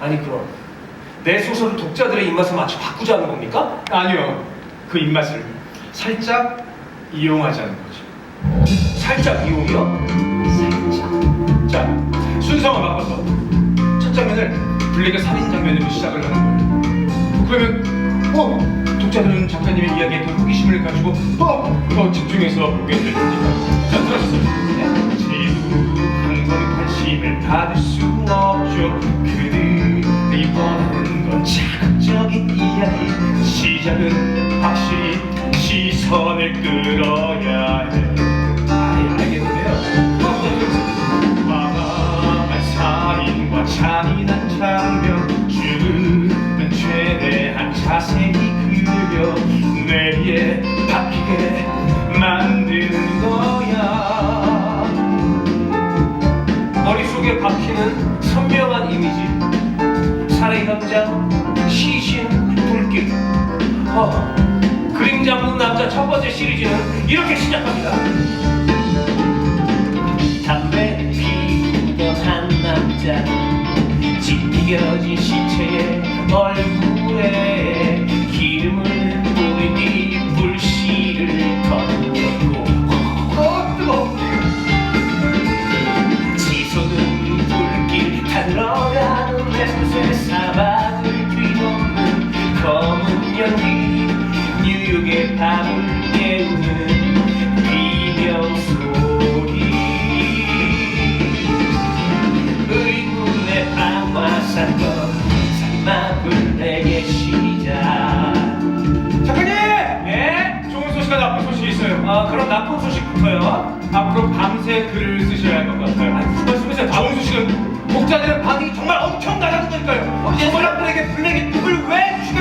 아니 그럼 내 소설을 독자들의 입맛에 맞춰 바꾸자는 겁니까? 아니요. 그 입맛을 살짝 이용하자는 거죠. 살짝 이용이요? 살짝. 자, 순서만 바꿔서 첫 장면을 블랙의 살인 장면으로 시작을 하는 거예요. 그러면 어 독자들은 작가님의 이야기에 더 호기심을 가지고 어 더 집중해서 보게 될 테니까. 자, 들어주세요. 지금 한 관심을 받을 순 없죠. 자극적인 이야기. 시작은 확실히 시선을 끌어야 해. 아, 예, 알겠는데요. 과감한 살인과 잔인한 장면 주는 최대한 자세히 그려 뇌리에 박히게 만드는 거야 머릿속에 박히는 살해 현장, 시신, 불길. 어, 그림 잡는 남자 첫 번째 시리즈는 이렇게 시작합니다. 담배 피우던 한 남자 찢겨진 시 아 그럼 나쁜 소식부터요 앞으로 밤새 글을 쓰셔야 할 것 같아요 무슨 말씀이세요? 좋은 소식은 독자들의 반응이 정말 엄청나다는 거니까요 예. 사람들에게 블랙이 누굴 왜 보여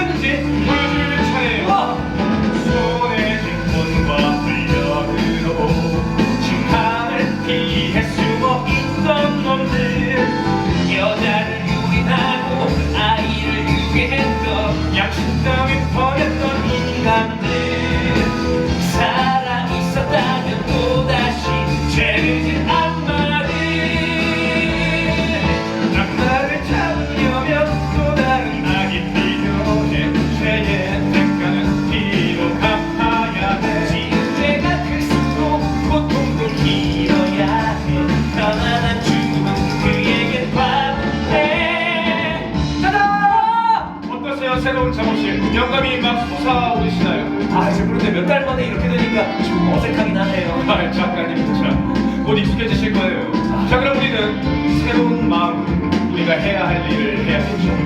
영감이 막 솟아오르시나요? 아 이제 그런데 몇 달 만에 이렇게 되니까 좀 어색하긴 하네요. 아 작가님 참 곧 익숙해지실 거예요. 자 그럼 우리는 새로운 마음 우리가 해야 할 일을 해야겠죠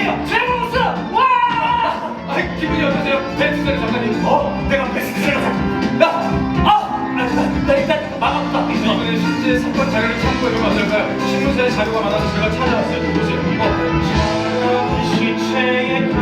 달성이에요 최고 우승! 와! 아 기분이 어떠세요? 베스트셀러 작가님 어? 내가 베스트셀러 작가 나! 아! 나, 나, 나 일단 이거 마감부터 이번에 실제 사건 자료를 참고해보면 어떨까요? 신문사에 자료가 많아서 제가 찾아왔어요 보세요 어. 시체의